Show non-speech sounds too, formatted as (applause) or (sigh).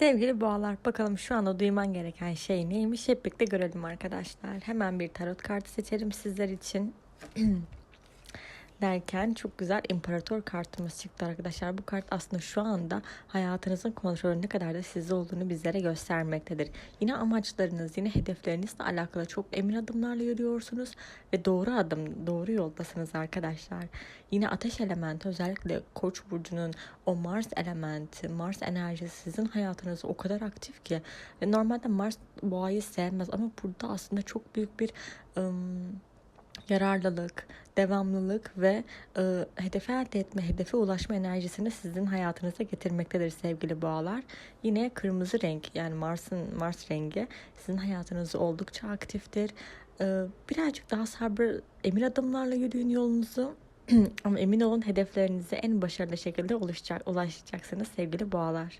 Sevgili boğalar bakalım şu anda duyman gereken şey neymiş hep birlikte görelim arkadaşlar. Hemen bir tarot kartı seçelim sizler için. (clears throat) derken çok güzel imparator kartımız çıktı arkadaşlar. Bu kart aslında şu anda hayatınızın kontrolü ne kadar da sizde olduğunu bizlere göstermektedir. Yine amaçlarınız, yine hedeflerinizle alakalı çok emin adımlarla yürüyorsunuz ve doğru adım, doğru yoldasınız arkadaşlar. Yine ateş elementi özellikle Koç burcunun o Mars elementi, Mars enerjisi sizin hayatınızda o kadar aktif ki ve normalde Mars boğayı sevmez ama burada aslında çok büyük bir ım, yararlılık, devamlılık ve e, hedefe elde etme, hedefe ulaşma enerjisini sizin hayatınıza getirmektedir sevgili boğalar. Yine kırmızı renk yani Mars'ın Mars rengi sizin hayatınızda oldukça aktiftir. E, birazcık daha sabır, emin adımlarla yürüyün yolunuzu. (clears throat) Ama emin olun hedeflerinize en başarılı şekilde ulaşacak, ulaşacaksınız sevgili boğalar.